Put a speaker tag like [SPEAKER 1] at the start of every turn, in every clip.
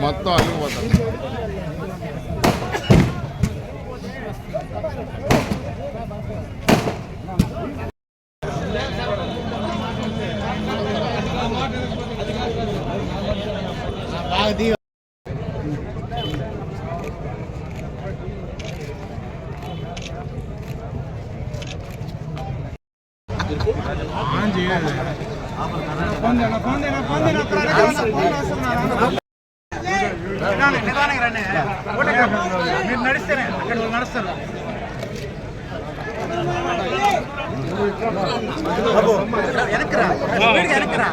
[SPEAKER 1] మొత్తం అల్లుకుపోతాం బాగా
[SPEAKER 2] మీరు నడిస్తేనే అక్కడ వాళ్ళు నడుస్తారు వెనక్రా వెనక్రా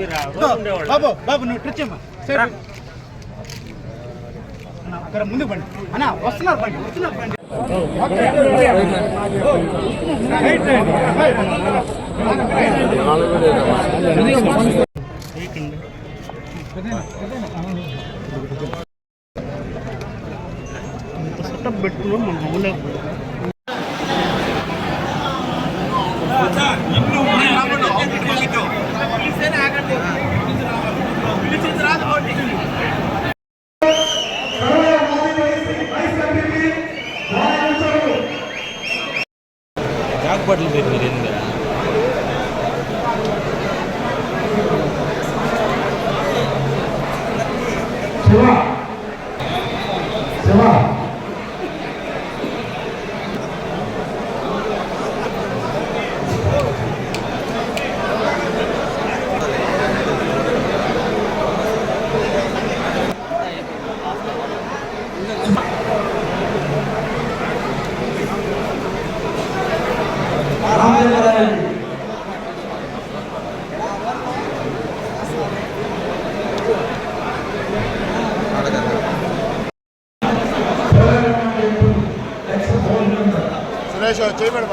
[SPEAKER 2] బాబు బాబు నువ్వు ట్రిచ్ అమ్మా అక్కడ ముందు బండి అన్న వస్తున్నారు బండి వస్తున్నారు బండి రైట్, రైట్. పెట్టుకున్నాం మన ఊళ్ళో
[SPEAKER 1] సురేష్ చేయబడి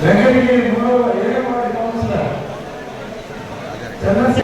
[SPEAKER 3] వెంకటగిరి మూడవ ఏడవ వార్డు కౌన్సిలర్ చంద్రశేఖర్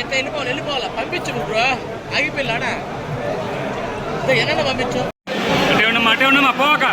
[SPEAKER 4] ఎంత వెళ్ళిపోవాలి వెళ్ళిపోవాలా పంపించు బ్రో ఆగిపోయిలాడా ఎన్న పంపించు
[SPEAKER 2] అటే ఉండమ్మా అటే ఉండమ్మా పోక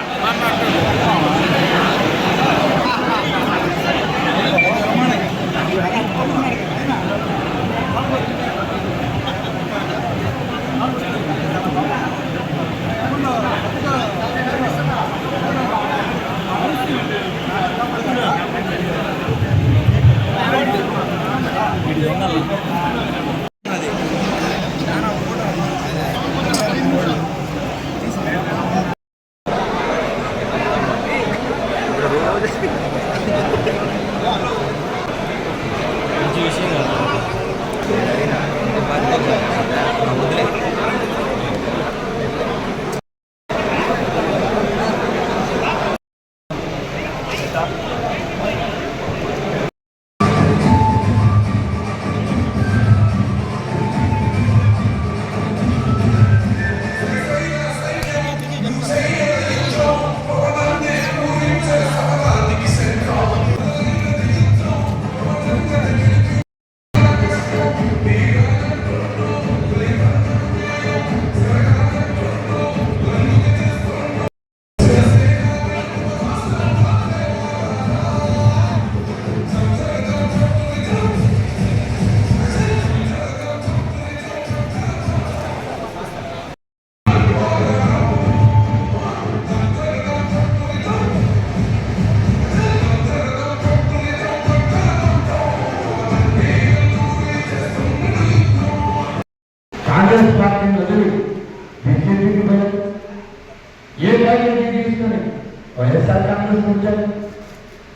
[SPEAKER 5] వైఎస్ఆర్ కాంగ్రెస్ ఉంటారు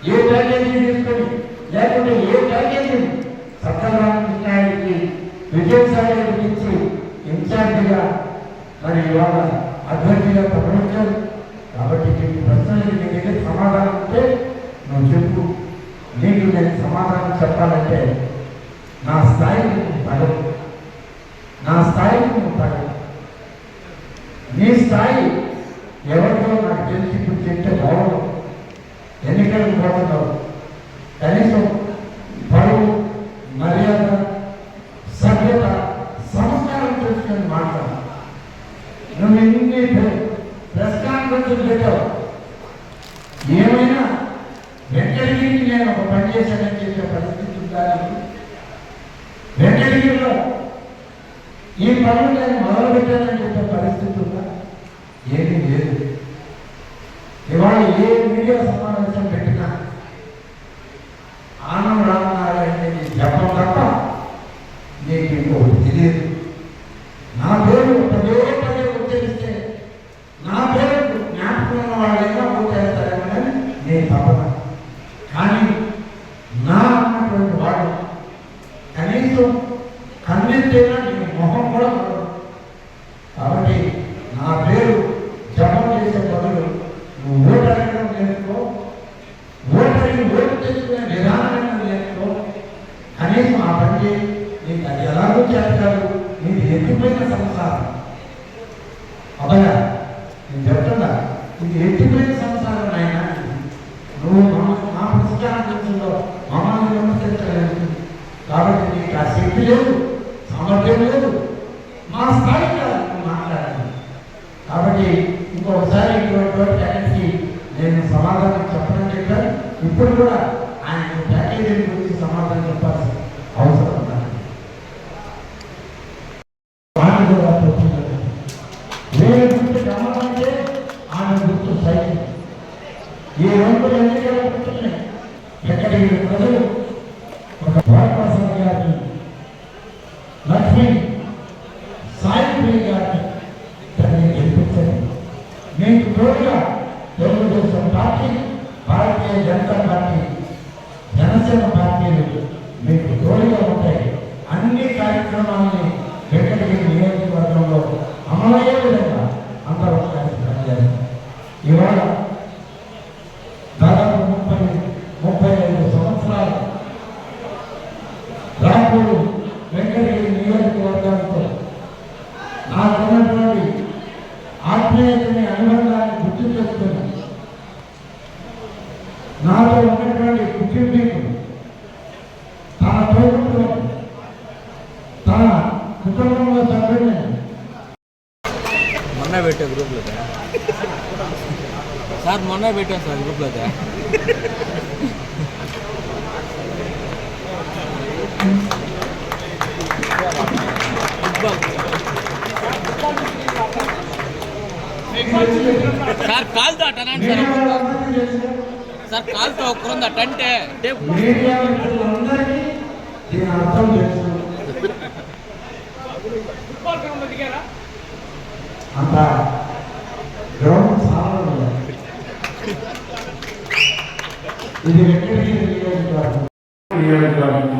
[SPEAKER 3] ఏ ప్యాకేజీ తీసుకొని లేకుంటే ఏ ట్యాగేజీ విజయసాయి ఇచ్చి ఇన్ఛార్జిగా మరి ఇవాళ అభ్యర్థిగా ప్రకటించారు కాబట్టి దీనికి ప్రశ్నలకి నీ దగ్గర సమాధానం ఉంటే నువ్వు చెప్పు నీకు నేను సమాధానం చెప్పాలంటే నా స్థాయికి తగదు నా స్థాయికి నువ్వు తగదు నీ స్థాయి ఎవరు తింటే తెలిసి ఎన్నికలకు పోతున్నారు కనీసం పరువు మర్యాద సభ్యత సంస్కారం తెలుసుకొని మాట్లాడు. నువ్వు ఎన్ని ప్రెస్ కాన్ఫరెన్స్ పెట్టావు? ఏమైనా వెంకటగిరికి నేను ఒక పని చేశానని చెప్పే పరిస్థితి ఉందా వెంకటగిరిలో ఈ పనులు నేను మొదలుపెట్టానని చెప్పే పరిస్థితి ఎత్తిపోయిన సంసారం అబ్బయా నేను చెప్తున్నా ఇది ఎత్తిపోయిన సంసారం ఆయన నువ్వు మా- మా పుస్తకాన్ని మమ్మల్ని విమర్శించలేదు కాబట్టి నీకు ఆ శక్తి లేదు సామర్థ్యం లేదు. మా స్థాయి కాదు మాట్లాడాలి కాబట్టి ఇంకొకసారి ఇటువంటి వాటి నేను సమాధానం చెప్పడం చెప్పాను. ఇప్పుడు కూడా ఆయన ప్యాకేజీ గురించి సమాధానం చెప్పాలి వేరే గుర్తు అంటే ఆమె గుర్తు సైతం ఈ రెండు ఎన్నికలు పుట్టున్నాయి ఎక్కడికి ప్రజలు ఒక భారతదేశం గారిని లక్ష్మి సాయిప్రియ గారిని తనని గెలిపించండి మీకు తోడుగా తెలుగుదేశం పార్టీ భారతీయ జనతా పార్టీ జనసేన పార్టీలు మీకు తోడుగా ఉంటాయి. అన్ని కార్యక్రమాలు
[SPEAKER 5] మొన్న పెట్టే గ్రూప్లో సార్ మొన్న పెట్టాను సార్ గ్రూప్లో
[SPEAKER 4] సార్ కాలుతో అట్టనండి సార్
[SPEAKER 3] మీడియా వాళ్ళందరికీ తెలుసు.
[SPEAKER 4] సార్ కాలుతో ఒక్కరుంది అట్టంటే టేప్
[SPEAKER 3] మీడియా మిత్రులందరికీ దీని అర్థం అంత గ్రౌండ్ చాలా ఇది వెంకటగిరి నియోజకవర్గం? నియోజకవర్గం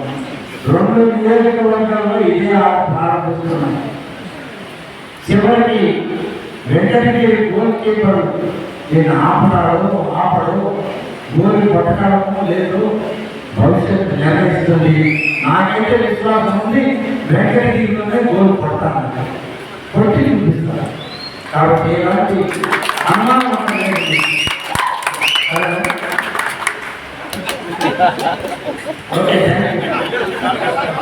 [SPEAKER 3] రెండు నియోజకవర్గాల్లో ఇదే ఆట ప్రారంభిస్తున్నాం చివరికి వెంకటగిరి గోల్ కీపర్ నేను ఆపడాడు ఆపడు గోల్ పట్టడము లేదు. భవిష్యత్తు నిర్ణయిస్తుంది. నాకైతే విశ్వాసం ఉంది వెంకటగిరిలోనే గోల్ కొడతాను కొట్టి చూపిస్తాను. కాబట్టి ఇలాంటి అనుమానం okay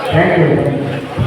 [SPEAKER 3] thank you thank you